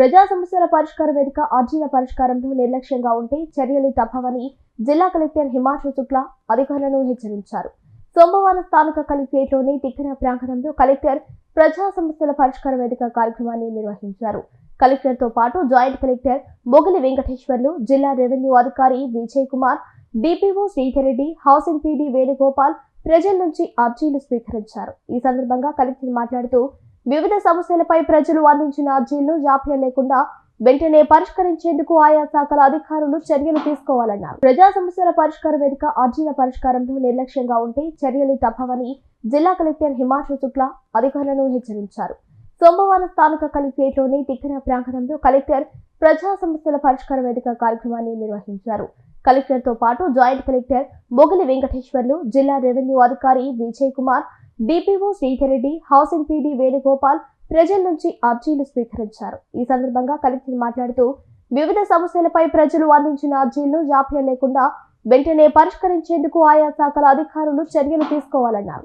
ప్రజా సమస్యల పరిష్కార వేదిక అర్జీల పరిష్కారంలో నిర్లక్ష్యంగా ఉంటే చర్యలు తప్పవని జిల్లా కలెక్టర్ హిమాంశు శుక్లా అధికారులను హెచ్చరించారు. సోమవారం స్థానిక కలెక్టరేట్లోని తిక్కన ప్రాంగణంలో కలెక్టర్ ప్రజా సమస్యల పరిష్కార వేదిక కార్యక్రమాన్ని నిర్వహించారు. కలెక్టర్తో పాటు జాయింట్ కలెక్టర్ మొగలి వెంకటేశ్వర్లు జిల్లా రెవెన్యూ అధికారి Vijay Kumar DPO Sridhar Reddy housing PD Venugopal ప్రజల నుంచి అర్జీలు స్వీకరించారు. ఈ సందర్భంగా కలెక్టర్ మాట్లాడుతూ వివిధ సమస్యలపై ప్రజలు అందించిన అర్జీలను జాప్యం లేకుండా వెంటనే పరిష్కరించేందుకు ఆయా శాఖల అధికారులు చర్యలు తీసుకోవాలన్నారు. ప్రజా సమస్యల పరిష్కార వేదిక అర్జీల పరిష్కారంలో నిర్లక్ష్యంగా ఉంటే చర్యలు తప్పవని జిల్లా కలెక్టర్ హిమాంశు శుక్లా అధికారులను హెచ్చరించారు. సోమవారం స్థానిక కలెక్టరేట్లోని తిక్కన ప్రాంగణంలో కలెక్టర్ ప్రజా సమస్యల పరిష్కార వేదిక కార్యక్రమాన్ని నిర్వహించారు. కలెక్టర్తో పాటు జాయింట్ కలెక్టర్ మొగలి వెంకటేశ్వర్లు జిల్లా రెవెన్యూ అధికారి Vijay Kumar DPO Sridhar Reddy housing PD Venugopal ప్రజల నుంచి అర్జీలు స్వీకరించారు. ఈ సందర్భంగా కలెక్టర్ మాట్లాడుతూ వివిధ సమస్యలపై ప్రజలు అందించిన అర్జీలను జాప్యం లేకుండా వెంటనే పరిష్కరించేందుకు ఆయా శాఖల అధికారులు చర్యలు తీసుకోవాలన్నారు.